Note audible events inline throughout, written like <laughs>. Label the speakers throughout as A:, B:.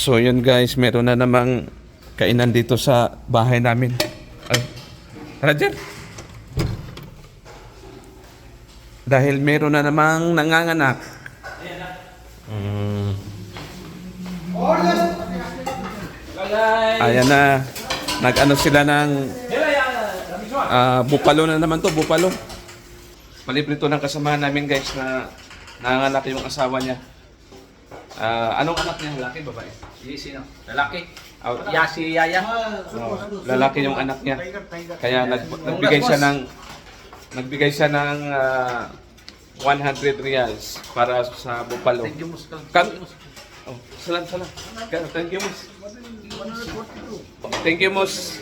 A: So yun guys, meron na namang kainan dito sa bahay namin. Ay, Roger. Dahil meron na namang nanganganak. Mm. Ayan na. Nag-ano sila ng ah, bupalo na naman to, bupalo. Palibre to ng kasamahan namin guys na nanganganak yung asawa niya. Ah, anong anak niya? Lalaki, babae?
B: Yung sino? Lalaki.
A: Oh,
B: Ya si Yaya.
A: oh, lalaki yung anak niya. Kaya nag, nagbigay siya ng nagbigay siya ng ah, 100 reals para sa bupalo.
B: Thank you, Mus.
A: Kam Oh, salam salam. Thank you, Mus. Thank you, Mus.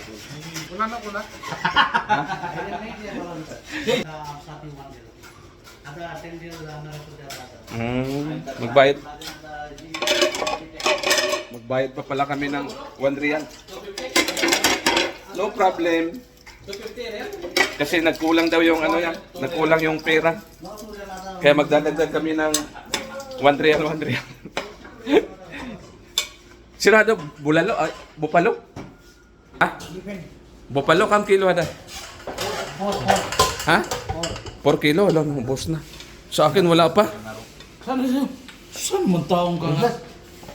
A: Mm, magbayad. Magbayad pa pala kami ng 1 real. No problem. Kasi nagkulang daw yung ano yan, nagkulang yung pera. Kaya magdadagdag kami ng 1 real, 1 real. Sirado, bulalo, ay, bupalo? Ha? Bupalo, kam kilo ada? Ha? 4 kilo, alam mo, boss na. Sa akin, wala pa.
C: Saan siya? Saan man taong ka?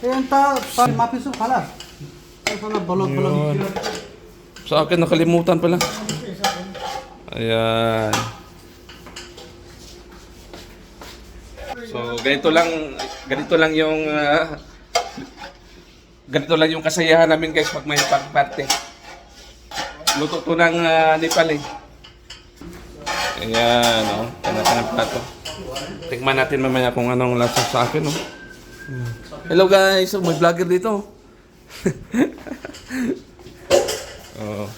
D: Yan ta, pa mapiso kalas. Ay pala balot balot.
A: Sa akin, nakalimutan pala. Ayan. So, ganito lang, ganito lang yung, ah, ganito lang yung kasayahan namin guys pag may pag-party. Luto to ng uh, Nepal eh. Ayan, oh. Kanya-kanyang plato. Tikman natin mamaya kung anong lasa sa akin, oh. Hello guys, oh, may vlogger dito. <laughs> oh.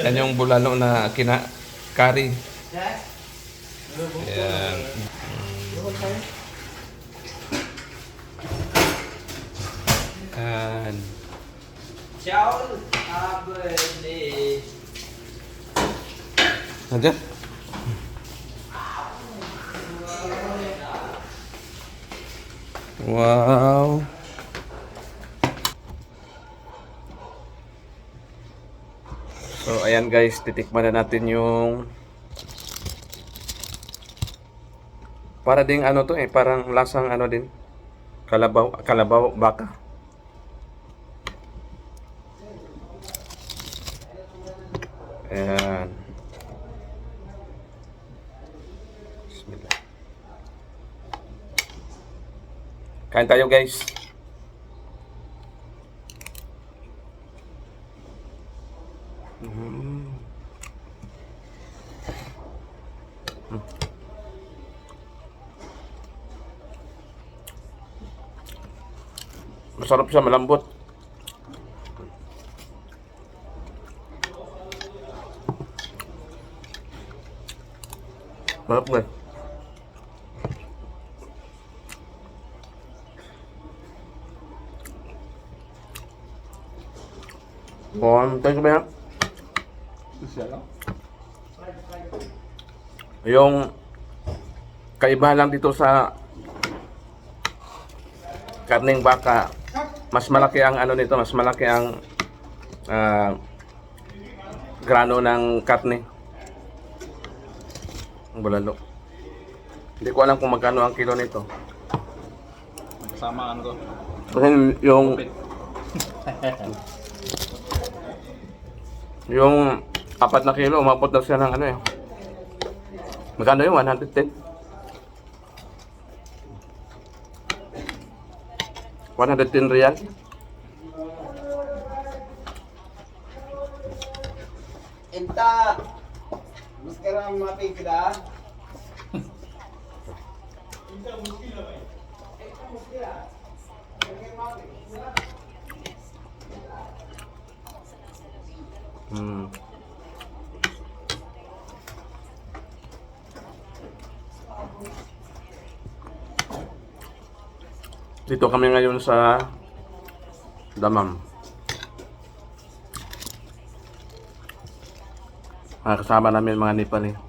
A: Yan yung bulalo na kina curry. Ayan. Ayan.
B: Ciao. Abeli.
A: Nandiyan? Wow. So ayan guys, titikman na natin yung para ding ano to eh, parang lasang ano din. Kalabaw, kalabaw baka. Bismillah. Kain tayo guys. Masarap siya, malambot. Masarap nga. Bon, thank you ba Yung kaibahan lang dito sa karning baka, mas malaki ang ano nito, mas malaki ang ah, grano ng karne. Ang bulalo. Hindi ko alam kung magkano ang kilo nito.
C: Kasama ano.
A: Kasi yung <laughs> yung apat na kilo, umabot daw siya ng ano eh. Magkano yung 110? 110 real?
D: Enta. Maskara mapigla. <laughs>
A: Hmm. Dito kami ngayon sa Damam. Ah, kasama namin mga Nepali.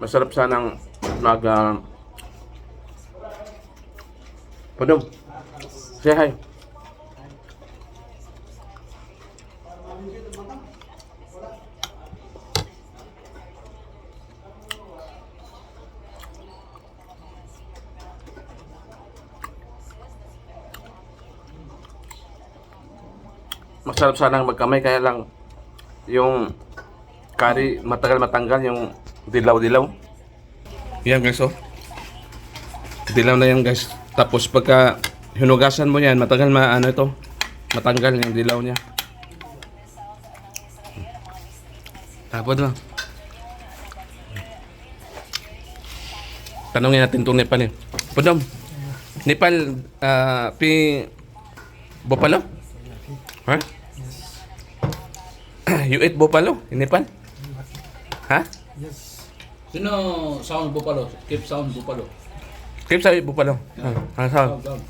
A: Masarap sanang mag... Uh, Pudong. Say hi. Masarap sanang magkamay kaya lang yung curry matagal matanggal yung dilaw-dilaw. Yan guys oh. Dilaw na yan guys. Tapos pagka hinugasan mo yan, matagal ma ano ito, matanggal yung dilaw niya. Tapos na. Tanungin natin itong Nepal eh. Pudom, Nepal, ah, pi... Bopalo? Ha? <clears throat> you eat bopalo in Nepal? Ha?
C: Sino sound bupalo? Keep sound bupalo.
A: Keep sabi bopalo. Ah, ano sound?
C: Sound, sound.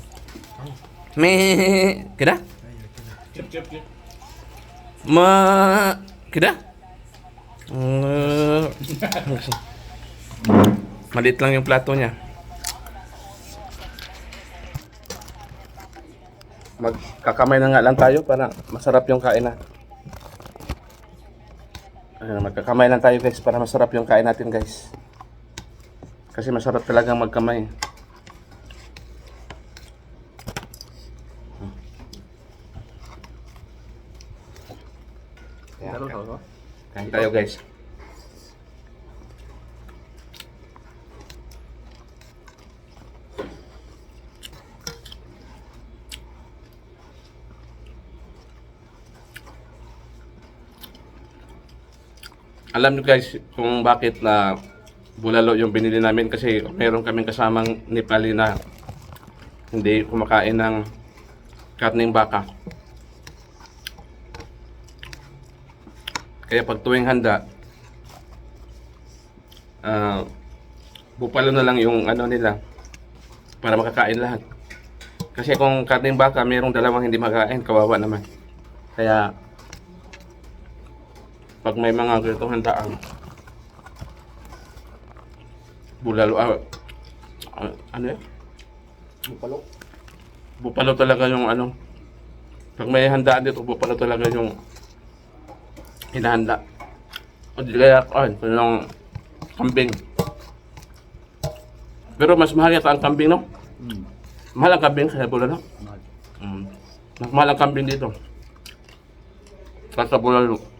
A: Me... Kida?
C: Keep, keep, keep.
A: Ma... Kida? Uh, <laughs> maliit lang yung plato niya. Magkakamay na nga lang tayo para masarap yung kain na. Ayun, magkakamay lang tayo guys para masarap yung kain natin guys. Kasi masarap talagang magkamay. Kaya, kain tayo guys. Alam nyo guys kung bakit na bulalo yung binili namin kasi meron kaming kasamang Nepali na hindi kumakain ng karning baka. Kaya pag tuwing handa, ah, bupalo na lang yung ano nila para makakain lahat. Kasi kung karning baka, mayroong dalawang hindi makain, kawawa naman. Kaya pag may mga ganitong handaan, bulalo, ah, ah, ano yan?
B: Bupalo.
A: Bupalo talaga yung ano. Pag may handaan dito, bupalo talaga yung hinahanda. O di kaya, ay, yung kambing. Pero mas mahal yata ang kambing, no?
C: Hmm.
A: Mahal ang kambing sa bulalo. Mm. Mas mahal ang kambing dito. Sa bulalo.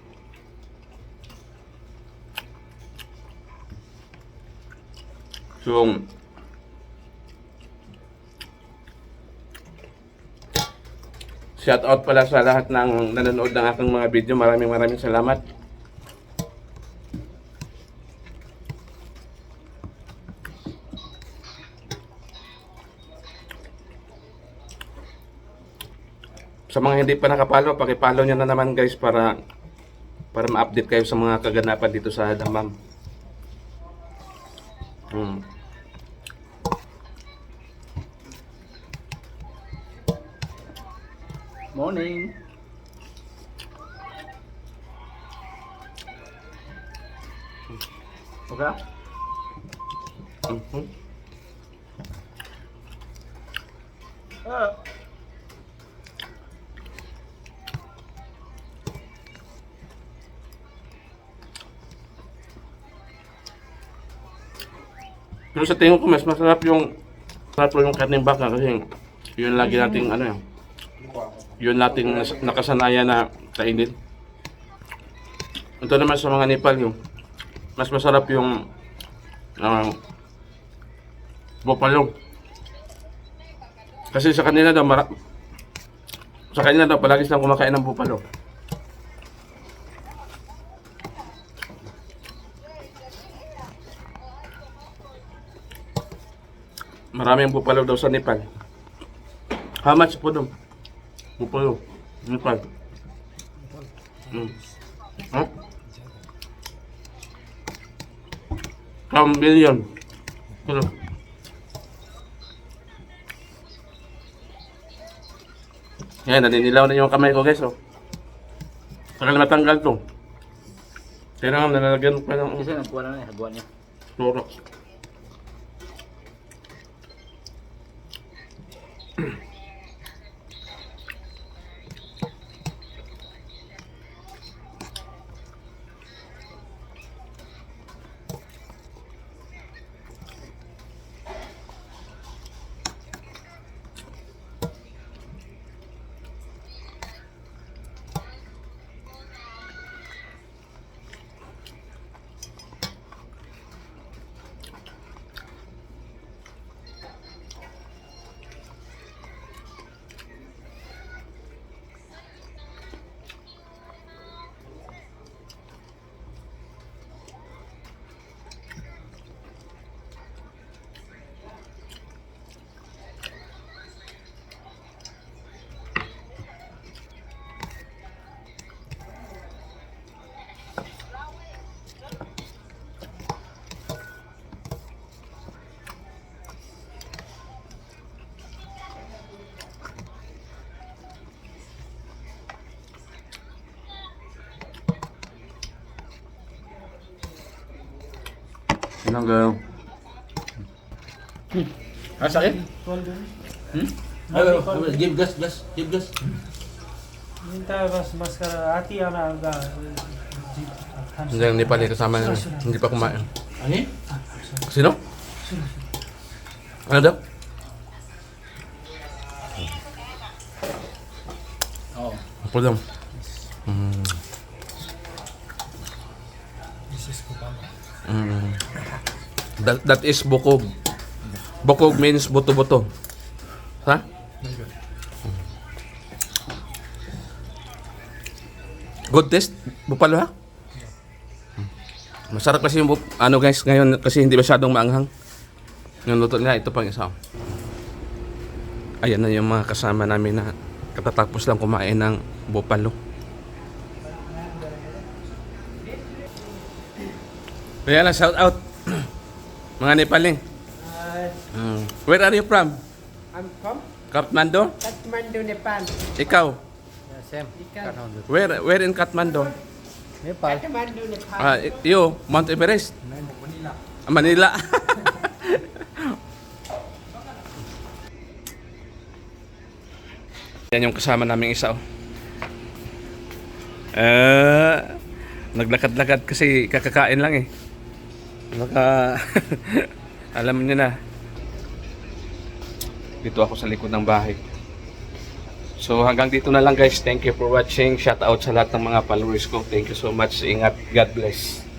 A: So, Shout out pala sa lahat ng nanonood ng aking mga video. Maraming maraming salamat. Sa mga hindi pa nakapalo, nyo na naman guys para para ma-update kayo sa mga kaganapan dito sa Damam. Hmm.
C: Morning. Okay?
A: Mhm.
C: Ah.
A: Pero sa tingin ko mas masarap yung masarap yung karneng baka kasi yun lagi nating ano yun. Yun nating nas- nakasanayan na kainin. Ito naman sa mga Nepal yung mas masarap yung uh, bopalo. Kasi sa kanila daw mara sa kanila daw palagi silang kumakain ng bupalo. Maraming bupalo daw sa Nepal. How much po daw? Bupalo. Nepal. Hmm. Huh? Kam billion. Ano? Yan, naninilaw na yung kamay ko guys oh. Tagal matanggal to. Kaya nga, nalalagyan pa ng...
B: Kasi nagkuha na na, hagwa niya.
A: Clorox. Yun ang gawin.
C: Ah, sakit? Hmm? Ay, ay, ay, give gas, gas, give gas.
D: Minta bas maskara ati ana aga.
A: Hindi, hindi pa rin kasama niya. Hindi pa kumain.
C: Ano yun?
A: Sino? Ano daw?
C: Oo.
A: Ako daw. Mm. Mm. That, that is bukog. Bukog means buto-buto. Ha? Good taste? Bupalo ha? Masarap kasi yung ano guys ngayon kasi hindi masyadong maanghang. Yung luto nila, ito pang isa. Ayan na yung mga kasama namin na katatapos lang kumain ng bupalo. Kaya lang, shout out. Mga Nepali. Mm. Where are you from?
E: I'm from
A: Kathmandu?
E: Kathmandu, Nepal.
A: Ikaw?
D: Same.
E: Ikaw,
A: Where where in Kathmandu?
D: Nepal.
E: Kathmandu, Nepal.
A: Ah, you, Mount Everest? Manila. Manila. <laughs> Yan yung kasama naming isa. Oh. Eh, naglakad-lakad kasi kakakain lang eh. Baka, <laughs> alam niyo na. Dito ako sa likod ng bahay. So hanggang dito na lang guys. Thank you for watching. Shout out sa lahat ng mga followers ko. Thank you so much. Ingat. God bless.